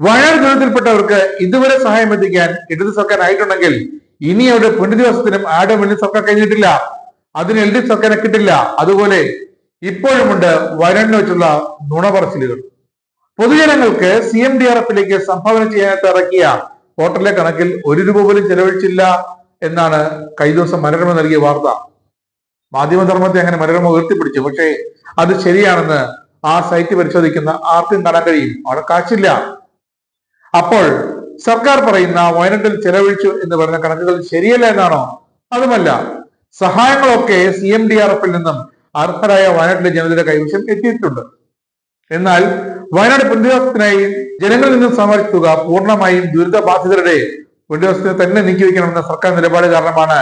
വയനാട് ദുരിതത്തിൽപ്പെട്ടവർക്ക് ഇതുവരെ സഹായം എത്തിക്കാൻ ഇടതു സർക്കാർ ആയിട്ടുണ്ടെങ്കിൽ ഇനി അവരുടെ പുനരധിവാസത്തിനും ആടെ മുന്നിൽ സർക്കാർ കഴിഞ്ഞിട്ടില്ല? അതിന് എൽ ഡി എഫ് കിട്ടില്ല. അതുപോലെ ഇപ്പോഴുമുണ്ട് വയനാടിനെ വെച്ചുള്ള നുണപറച്ചിലുകൾ. പൊതുജനങ്ങൾക്ക് സി എം ഡി ആർ എഫിലേക്ക് സംഭാവന ചെയ്യാനായിട്ട് ഇറക്കിയ ഹോട്ടലിലെ കണക്കിൽ ഒരു രൂപ പോലും ചെലവഴിച്ചില്ല എന്നാണ് കഴിഞ്ഞ ദിവസം മനോരമ നൽകിയ വാർത്ത. മാധ്യമധർമ്മത്തെ അങ്ങനെ മനോരമ ഉയർത്തിപ്പിടിച്ചു. പക്ഷേ അത് ശരിയാണെന്ന് ആ സൈറ്റ് പരിശോധിക്കുന്ന ആർക്കും കാണാൻ കഴിയും. അവിടെ കാശില്ല. അപ്പോൾ സർക്കാർ പറയുന്ന വയനാട്ടിൽ ചെലവഴിച്ചു എന്ന് പറയുന്ന കണക്കുകൾ ശരിയല്ല എന്നാണോ? അതുമല്ല സഹായങ്ങളൊക്കെ സി എം ഡി ആർ എഫിൽ നിന്നും അർഹരായ വയനാട്ടിലെ ജനതയുടെ കൈവശം എത്തിയിട്ടുണ്ട്. എന്നാൽ വയനാട് പുനരധിവാസത്തിനായി ജനങ്ങളിൽ നിന്നും സമാഹരിച്ച തുക പൂർണമായും ദുരിതബാധിതരുടെ പുനരധിവാസത്തിന് തന്നെ നീക്കിവെക്കണമെന്ന സർക്കാർ നിലപാട് കാരണമാണ്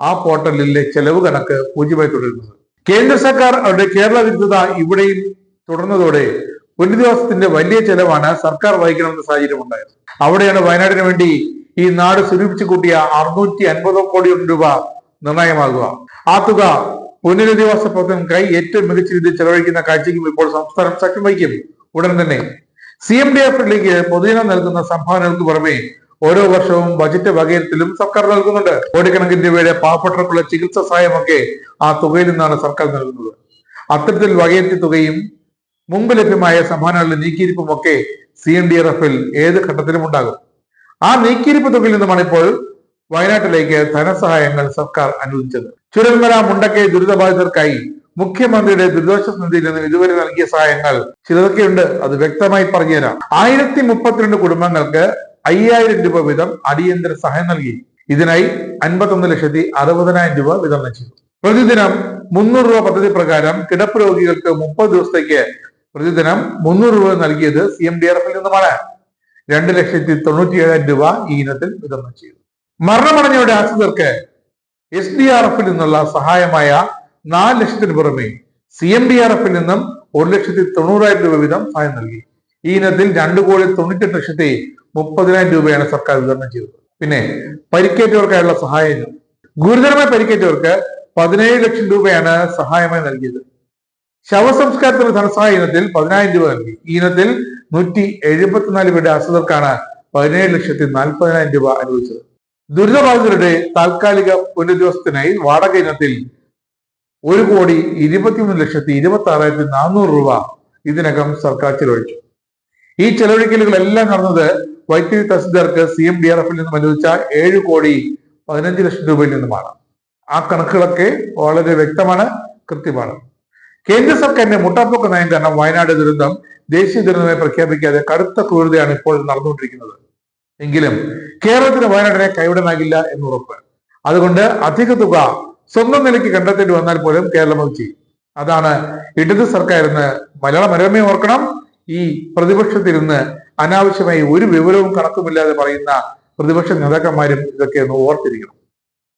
ആ പോർട്ടലിലെ ചെലവ് കണക്ക് പൂജ്യമായി തുടരുന്നത്. കേന്ദ്ര സർക്കാർ അവരുടെ കേരള വിരുദ്ധത ഇവിടെയും തുടർന്നതോടെ പുനരധിവാസത്തിന്റെ വലിയ ചെലവാണ് സർക്കാർ വഹിക്കണമെന്ന സാഹചര്യം ഉണ്ടായത്. അവിടെയാണ് വയനാടിന് വേണ്ടി ഈ നാട് സ്വരൂപിച്ചു കൂട്ടിയ അറുന്നൂറ്റി അൻപതോ കോടി രൂപ നിർണായകമാകുക. ആ തുക പുനരധിവാസ പ്രവർത്തനങ്ങൾക്കായി ഏറ്റവും മികച്ച രീതിയിൽ ചെലവഴിക്കുന്ന കാഴ്ചയ്ക്കും ഇപ്പോൾ സംസ്ഥാനം സഖ്യം വഹിക്കും. ഉടൻ തന്നെ സി എം ഡി എഫിലേക്ക് പൊതുജനം നൽകുന്ന സംഭാവനകൾക്ക് പുറമെ ഓരോ വർഷവും ബജറ്റ് വകയിരുത്തലും സർക്കാർ നൽകുന്നുണ്ട്. കോടിക്കണക്കിന് രൂപയുടെ പാവപ്പെട്ടവർക്കുള്ള ചികിത്സാ സഹായമൊക്കെ ആ തുകയിൽ നിന്നാണ് സർക്കാർ നൽകുന്നത്. അത്തരത്തിൽ വകയിരുത്തിയ തുകയും മുമ്പ് ലഭ്യമായ സംഭാവനകളുടെ നീക്കിയിരിപ്പും ഒക്കെ സി എൻ ഡി ആർ എഫിൽ ഏത് ഘട്ടത്തിലും ഉണ്ടാകും. ആ നീക്കിയിരിപ്പ് തുകയിൽ നിന്നുമാണ് ഇപ്പോൾ വയനാട്ടിലേക്ക് ധനസഹായങ്ങൾ സർക്കാർ അനുവദിച്ചത്. ചുരൽമല മുണ്ടക്കെ ദുരിതബാധിതർക്കായി മുഖ്യമന്ത്രിയുടെ ദുരിതാശ്വാസ നിധിയിൽ നിന്ന് ഇതുവരെ നൽകിയ സഹായങ്ങൾ ചിലതൊക്കെയുണ്ട്. അത് വ്യക്തമായി പറഞ്ഞുതരാം. ആയിരത്തി മുപ്പത്തിരണ്ട് കുടുംബങ്ങൾക്ക് അയ്യായിരം രൂപ വീതം അടിയന്തര സഹായം നൽകി. ഇതിനായി അൻപത്തൊന്ന് ലക്ഷത്തി അറുപതിനായിരം രൂപ വിതരണം ചെയ്തു. പ്രതിദിനം മുന്നൂറ് രൂപ പദ്ധതി പ്രകാരം കിടപ്പ് രോഗികൾക്ക് മുപ്പത് ദിവസത്തേക്ക് പ്രതിദിനം മുന്നൂറ് രൂപ നൽകിയത് സി എം ഡി ആർ എഫിൽ നിന്നുമാണ്. രണ്ട് ലക്ഷത്തി തൊണ്ണൂറ്റി ഏഴായിരം രൂപ ഈ ഇനത്തിൽ വിതരണം ചെയ്തു. മരണമടഞ്ഞവരുടെ ആശ്രിതർക്ക് എസ് ഡി ആർ എഫിൽ നിന്നുള്ള സഹായമായ നാല് ലക്ഷത്തിന് പുറമെ സി എം ഡി ആർ എഫിൽ നിന്നും ഒരു ലക്ഷത്തി തൊണ്ണൂറായിരം രൂപ വീതം സഹായം നൽകി. ഈ ഇനത്തിൽ രണ്ട് കോടി തൊണ്ണൂറ്റെട്ട് ലക്ഷത്തി മുപ്പതിനായിരം രൂപയാണ് സർക്കാർ വിതരണം ചെയ്തത്. പിന്നെ പരിക്കേറ്റവർക്കായുള്ള സഹായം. ഗുരുതരമായി പരിക്കേറ്റവർക്ക് പതിനേഴ് ലക്ഷം രൂപയാണ് സഹായമായി നൽകിയത്. ശവസംസ്കാരത്തിനുള്ള ധനസഹായ ഇനത്തിൽ പതിനായിരം രൂപ നൽകി. ഈ ഇനത്തിൽ നൂറ്റി എഴുപത്തിനാല് പേരുടെ ആശ്രിതർക്കാണ് പതിനേഴ് ലക്ഷത്തി നാൽപ്പതിനായിരം രൂപ അനുവദിച്ചത്. ദുരിതബാധിതരുടെ താൽക്കാലിക പുനരധിവാസത്തിനായി വാടക ഇനത്തിൽ ഒരു കോടി ഇരുപത്തിമൂന്ന് ലക്ഷത്തി ഇരുപത്തി ആറായിരത്തി നാനൂറ് രൂപ ഇതിനകം സർക്കാർ ചെലവഴിച്ചു. ഈ ചെലവഴിക്കലുകളെല്ലാം നടന്നത് വൈദ്യുതി തഹസിൽദാർക്ക് സി എം ഡി ആർ എഫിൽ നിന്നും അനുവദിച്ച ഏഴ് കോടി പതിനഞ്ച് ലക്ഷം രൂപയിൽ നിന്നുമാണ്. ആ കണക്കുകളൊക്കെ വളരെ വ്യക്തമാണ് കൃത്യമാണ്. കേന്ദ്ര സർക്കാരിന്റെ മുട്ടാപ്പൊക്ക നയം കാരണം വയനാട് ദുരന്തം ദേശീയ ദുരന്തമായി പ്രഖ്യാപിക്കാതെ കടുത്ത ക്രൂരതയാണ് ഇപ്പോൾ നടന്നുകൊണ്ടിരിക്കുന്നത്. എങ്കിലും കേരളത്തിന് വയനാടിനെ കൈവിടാനാകില്ല എന്ന് ഉറപ്പ്. അതുകൊണ്ട് അധിക തുക സ്വന്തം നിലയ്ക്ക് കണ്ടെത്തേണ്ടി വന്നാൽ പോലും കേരളം അത് ചെയ്യും. അതാണ് ഇടത് സർക്കാർ എന്ന് മലയാള മനോരമയും ഓർക്കണം. ഈ പ്രതിപക്ഷത്തിരുന്ന് അനാവശ്യമായി ഒരു വിവരവും കണക്കുമില്ലാതെ പറയുന്ന പ്രതിപക്ഷ നേതാക്കന്മാരും ഇതൊക്കെ ഒന്ന് ഓർത്തിരിക്കണം.